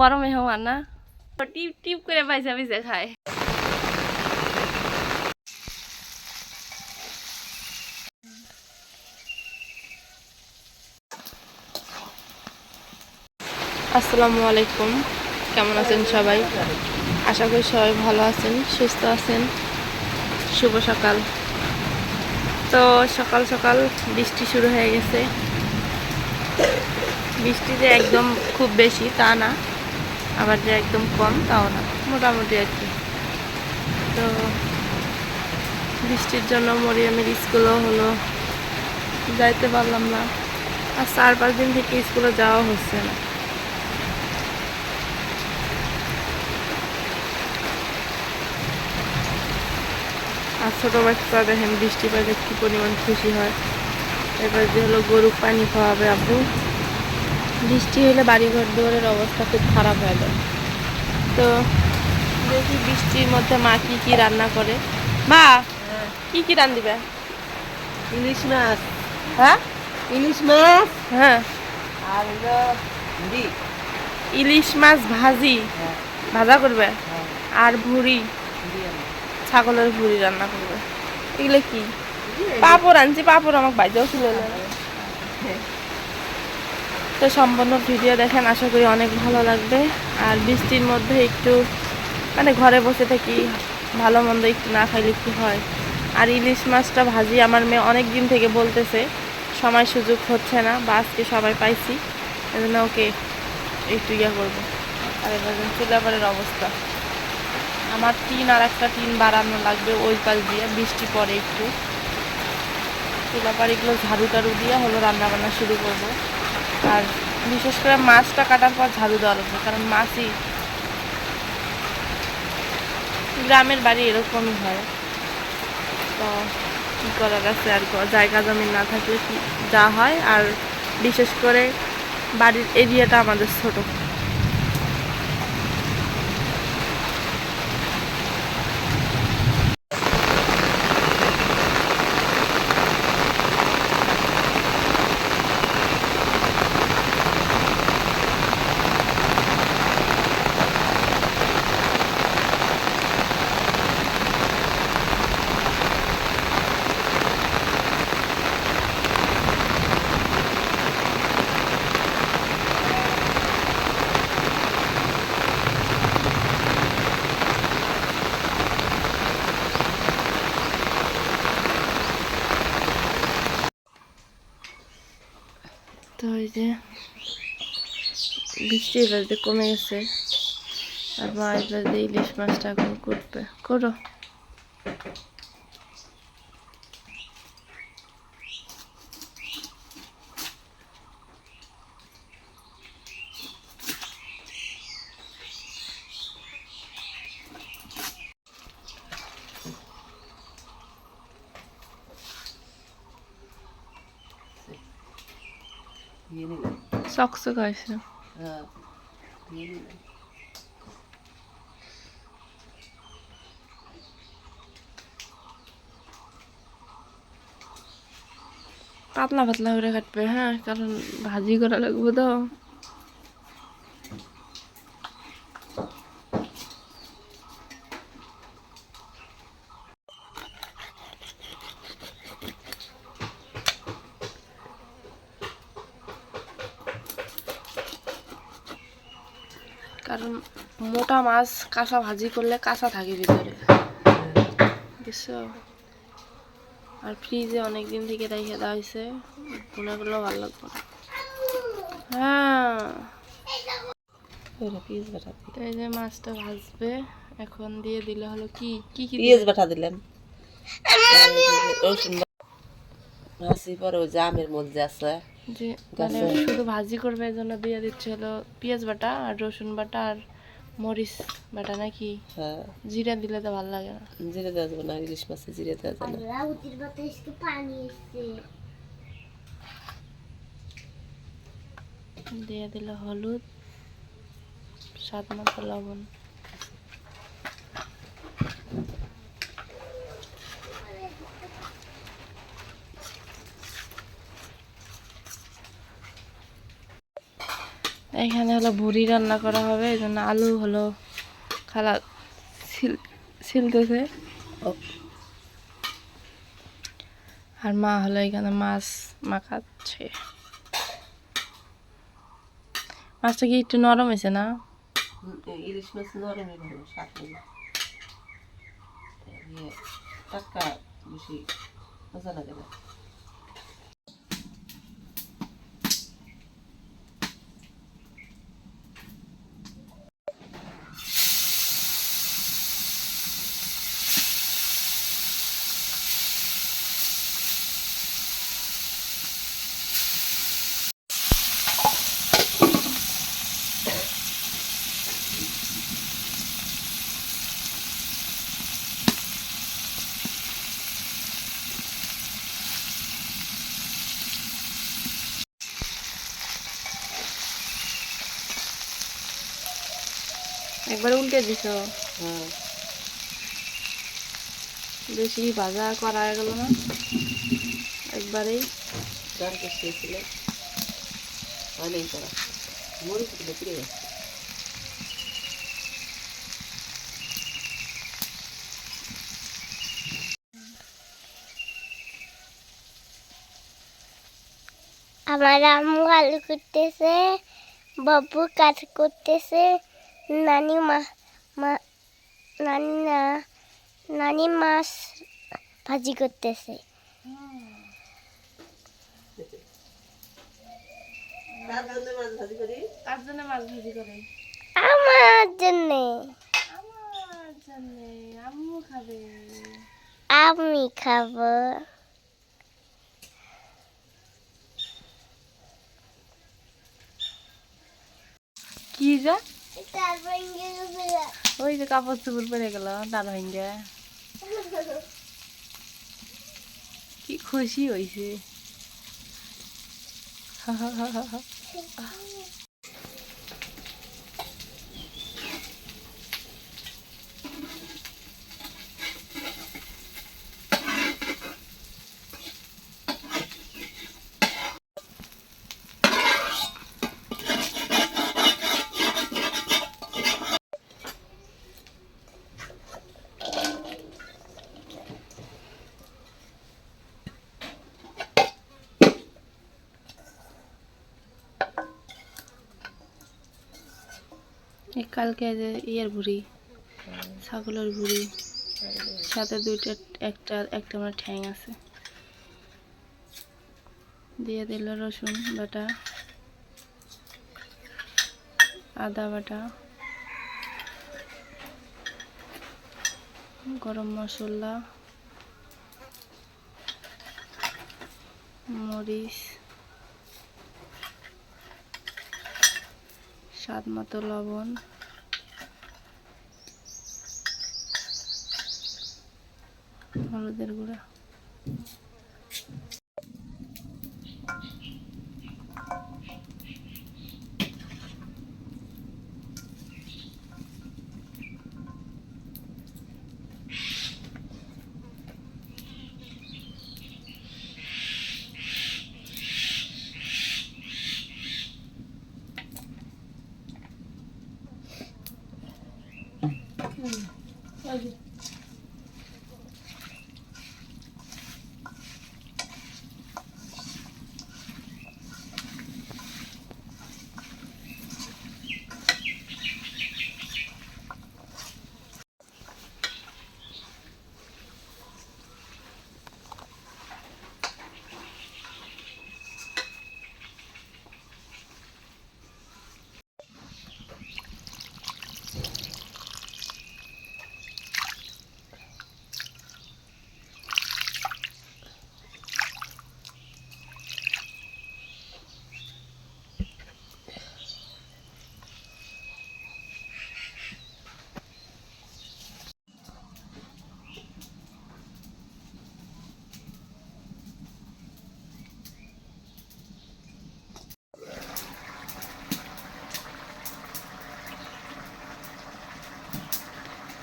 বড় মেহমান না টিপ টিপ করে পয়সা পয়সা খায় আসসালামু আলাইকুম কেমন আছেন সবাই? আশা করি সবাই ভালো আছেন সুস্থ আছেন। শুভ সকাল। তো সকাল সকাল বৃষ্টি শুরু হয়ে গেছে। বৃষ্টি যে একদম খুব বেশি, তা না। আবার যে একদম কম, তাও না। মোটামুটি আর কি। তো বৃষ্টির জন্য মরিয়ামের স্কুলও হলো। যাইতে পারলাম না। আর চার, পাঁচ দিন থেকে স্কুলে যাওয়া হচ্ছে না। আর ছোটো বাচ্চা দেখেন বৃষ্টি পেলে কী পরিমাণ খুশি হয়। এবার যে হলো গরু পানি খাওয়াবে আব্বু। বৃষ্টি হলে বাড়িঘর দুয়ারের অবস্থা খুব খারাপ হয়ে যায়। তো দেখি বৃষ্টির মধ্যে মা কি কি রান্না করে। মা কি কি রান দিবে ইলিশ মাছ। হ্যাঁ? ইলিশ মাছ হ্যাঁ। আর ভুড়ি। ইলিশ মাছ ভাজি। হ্যাঁ, ভাজা করবে? হ্যাঁ, আর ভুড়ি। ছাগলের ভুড়ি রান্না করবে। এগুলো কি? পাপড় আনছি পাপড় আমাকে বাইরেও ছিল তো সম্পূর্ণ ভিডিও দেখেন, আশা করি অনেক ভালো লাগবে। আর বৃষ্টির মধ্যে একটু মানে ঘরে বসে থাকি, ভালো মন্দ একটু না খাইলে একটু হয়? আর ইলিশ মাছটা ভাজি আমার মেয়ে অনেক দিন থেকে বলতেছে, সময় সুযোগ হচ্ছে না, বা আজকে সবাই পাইছি। এজন্য ওকে একটু ইয়ে করব। আর এবার চুলাপাড়ের অবস্থা। আমার টিন আর একটা টিন বাড়ানো লাগবে ওই পাশ দিয়ে, বৃষ্টি পড়ে একটু। চুলাপাড়িগুলো ঝাড়ু টাড়ু দিয়ে হলো রান্না বান্না শুরু করব। আর বিশেষ করে মাছটা কাটার পর ঝাড়ু দেওয়া লাগবে, কারণ মাছই গ্রামের বাড়ি এরকমই হয়। তো কী করার আছে আর জায়গা জমি না থাকলে যা হয়, আর বিশেষ করে বাড়ির এরিয়াটা আমাদের ছোট তো এই যে বৃষ্টি এবার যে কমে গেছে আর মা এবার যে ইলিশ মাছটা এখন করবে করো নিয়ে নিলাম। পাতলা পাতলা করে কাটবে হ্যাঁ কারণ ভাজি করা লাগবে তো। কারণ মোটা মাছ কাঁচা ভাজি করলে কাঁচা থাকে ভিতরে। বুঝছ? আর ফ্রিজে অনেক দিন থেকে রেখে দেওয়া হয়েছে গুণাগুলো ভালো লাগবে না। হ্যাঁ। পেঁয়াজ বাটা তো এই যে মাছটা ভাজবে এখন দিয়ে দিলে হলো কি? কি কি পেঁয়াজ বাটা আর রসুন ভাজি পরে ওই যে আমের মধ্যে আছে। যে মানে শুধু ভাজি করবে এই জন্য দিয়ে দিচ্ছে হলো পেঁয়াজ বাটা আর রসুন বাটা আর মরিচ বাটা নাকি? হ্যাঁ। জিরা দিলে তো ভালো লাগে না। জিরে দেওয়া যাবে না ইলিশ মাছে জিরে দেওয়া যাবে না। দিয়ে দিলে হলুদ স্বাদ মতো লবণ। এখানে হলো ভুড়ি রান্না করা হবে, এই জন্য আলু হলো খালা ছিল ছিলতেছে। আর মা হলো এখানে মাছ মাখাচ্ছে। মাছটা কি একটু নরম হয়েছে না? ইলিশ মাছ নরমই ভালো নেই ইয়ে বেশি মজা লাগে না। একবার উল্টে দিছ। হ্যাঁ। বেশি ভাজা করা হয়ে গেল না। একবারেই। গান অনেক করা মরিচগুলো গেছে। আমার আম্মু আলু করতেছে বাবু কাজ করতেছে। নানি মা মা নানি না নানি মাছ ভাজি করতেছে কার জন্য মাছ ভাজি করি? তার জন্য মাছ ভাজি করে আমার জন্যে। আমি খাব। কি যা? ওই যে কাপড় চুপুর পরে গেল তার ভেঙ্গে কি খুশি হয়েছে এই কালকে যে ইয়ের ভুড়ি ছাগলের ভুড়ি সাথে দুইটা, একটা একটা আমার ঠ্যাং আছে। দিয়ে দিল রসুন বাটা, আদা বাটা, গরম মশলা, মরিচ স্বাদ মতো লবণ। হলুদের গুঁড়া।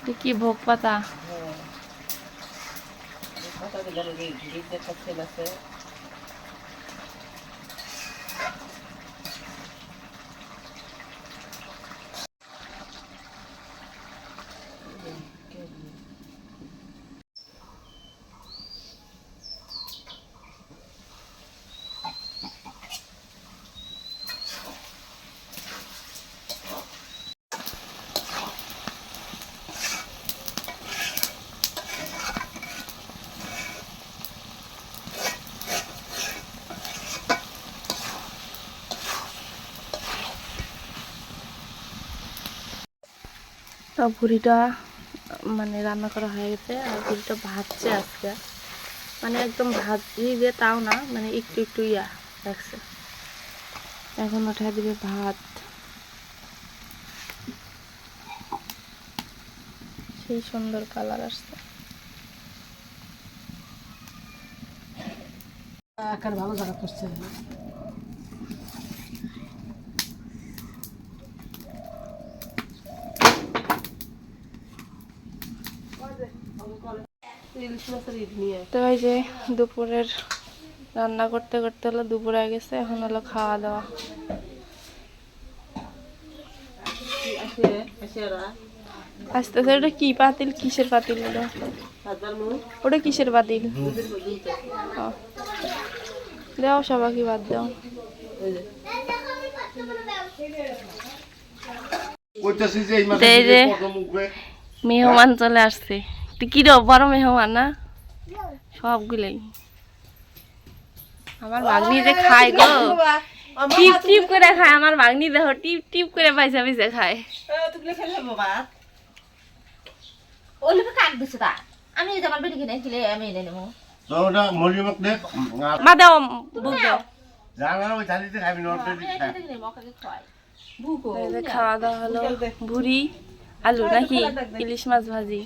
এটা কি ভোগ পাতা তো ভুড়িটা মানে রান্না করা হয়ে গেছে আর ভুড়িটা ভাজছে আজকে। মানে একদম ভাজি যে তাও না মানে একটু একটু ইয়া রাখছে এখন উঠে দিবে ভাত। সেই সুন্দর কালার আসছে। এখানে ভালো জায়গা করছে তো এই যে দুপুরের রান্না করতে করতে হলো দুপুর হয়ে গেছে এখন হলো খাওয়া দাওয়া। আস্তে আস্তে ওটা কি পাতিল? কিসের পাতিল ওটা? ওটা কিসের পাতিল। দাও সবাইকে বাদ দাও। মেহমান চলে আসছে। রে বড় মেহমান না? সবগুলাই। আমার ভাগ্নি যে খায় গো। টিপ টিপ করে খায় আমার ভাগ্নি দেখো টিপ টিপ করে পয়সা পয়সা খায়। তুই খেলে বাবা ওলে কাক দিছে তা? আমি আমার খেলে আমি এনে নেব। মা দাও বুক দাও। খাওয়া দাওয়া হলো ভুড়ি আলু নাকি ইলিশ মাছ ভাজি?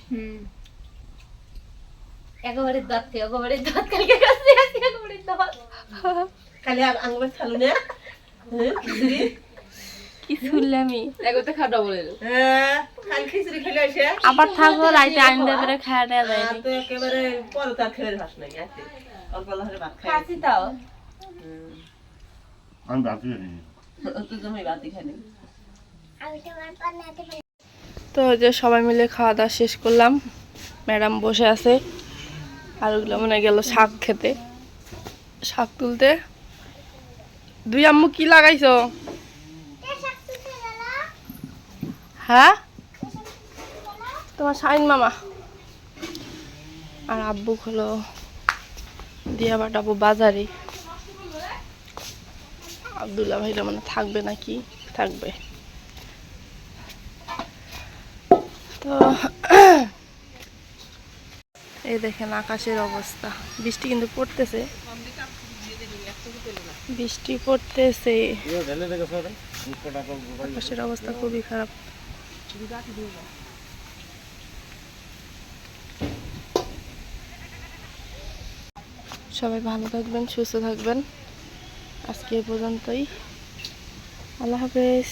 একেবারে দাঁত খেয়ে একেবারে দাঁত কালকে কাছে আসি একেবারে দাঁত খালি আঙ্গুল ছালু না। কি শুনলামি এগোতে খাওয়া বলে হ্যাঁ খালি খিচুড়ি খেলে আসে আবার থাকো রাইতে আইন দেবে খাওয়া দেওয়া যায় তো একেবারে পরে তার ভাস নাই আছে অল্প অল্প ভাত খাই। খাসি তাও? আমি ভাবছি জানি তুই জমি বাতি খাই নি। আমি তোমার পান্নাতে তো ওই যে সবাই মিলে খাওয়া দাওয়া শেষ করলাম। ম্যাডাম বসে আছে। আর ওগুলো মনে গেল শাক খেতে। শাক তুলতে। দুই আম্মু কি লাগাইছো? হ্যাঁ? তোমার শাইন মামা। আর আব্বু হলো দিয়া বাটাবো বাজারে। আবদুল্লাহ ভাইরা মানে থাকবে নাকি? থাকবে। তো এই দেখেন আকাশের অবস্থা। বৃষ্টি কিন্তু পড়তেছে। বৃষ্টি পড়তেছে। আকাশের অবস্থা খুবই খারাপ। সবাই ভালো থাকবেন, সুস্থ থাকবেন। আজকে এই পর্যন্তই। আল্লাহ হাফেজ।